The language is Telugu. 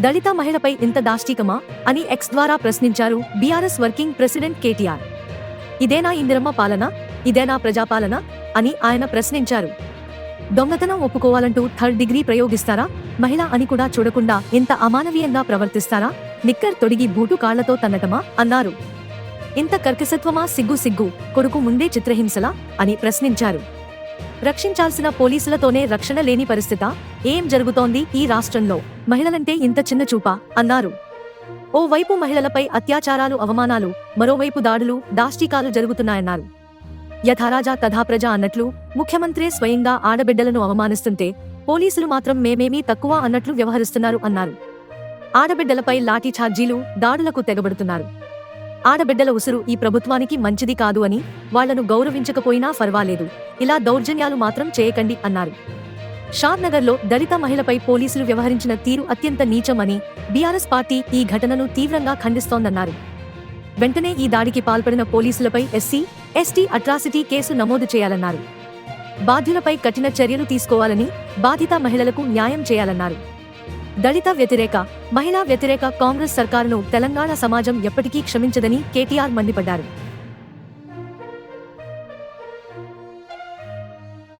దళిత మహిళపై ఇంత దాష్టికమా అని ఎక్స్ ద్వారా ప్రశ్నించారు బీఆర్ఎస్ వర్కింగ్ ప్రెసిడెంట్ కేటీఆర్. ఇదేనా ఇందిరమ్మ పాలన? ఇదేనా ప్రజాపాలన? అని ఆయన ప్రశ్నించారు. దొంగతనం ఒప్పుకోవాలంటూ థర్డ్ డిగ్రీ ప్రయోగిస్తారా? మహిళ అని కూడా చూడకుండా ఇంత అమానవీయంగా ప్రవర్తిస్తారా? నిక్కర్ తొడిగి బూటు కాళ్ళతో తన్నటమా? అన్నారు. ఇంత కర్కసత్వమా సిగ్గు సిగ్గు కొడుకు ముందే చిత్రహింసలా? అని ప్రశ్నించారు. రక్షించాల్సిన పోలీసులతోనే రక్షణ లేని పరిస్థిత ఏం జరుగుతోంది ఈ రాష్ట్రంలో? మహిళలంటే ఇంత చిన్న చూపా? అన్నారు. ఓవైపు మహిళలపై అత్యాచారాలు అవమానాలు మరోవైపు దాడులు దాష్టీకాలు జరుగుతున్నాయన్నారు. యథారాజా తథా ప్రజ అన్నట్లు ముఖ్యమంత్రే స్వయంగా ఆడబిడ్డలను అవమానిస్తుంటే పోలీసులు మాత్రం మేమేమీ తక్కువ అన్నట్లు వ్యవహరిస్తున్నారు అన్నారు. ఆడబిడ్డలపై లాఠీ ఛార్జీలు దాడులకు తెగబడుతున్నారు. ఆడబిడ్డల ఉసురు ఈ ప్రభుత్వానికి మంచిది కాదు అని వాళ్ళను గౌరవించకపోయినా పర్వాలేదు. ఇలా దౌర్జన్యాలు మాత్రం చేయకండి అన్నారు. షాద్నగర్లో దళిత మహిళపై పోలీసులు వ్యవహరించిన తీరు అత్యంత నీచమని బీఆర్ఎస్ పార్టీ ఈ ఘటనను తీవ్రంగా ఖండిస్తోందన్నారు. వెంటనే ఈ దాడికి పాల్పడిన పోలీసులపై ఎస్సీ ఎస్టీ అట్రాసిటీ కేసు నమోదు చేయాలన్నారు. బాధ్యులపై కఠిన చర్యలు తీసుకోవాలని బాధిత మహిళలకు న్యాయం చేయాలన్నారు. దళిత వ్యతిరేక మహిళా వ్యతిరేక కాంగ్రెస్ సర్కారును తెలంగాణ సమాజం ఎప్పటికీ క్షమించదని కేటీఆర్ మండిపడ్డారు.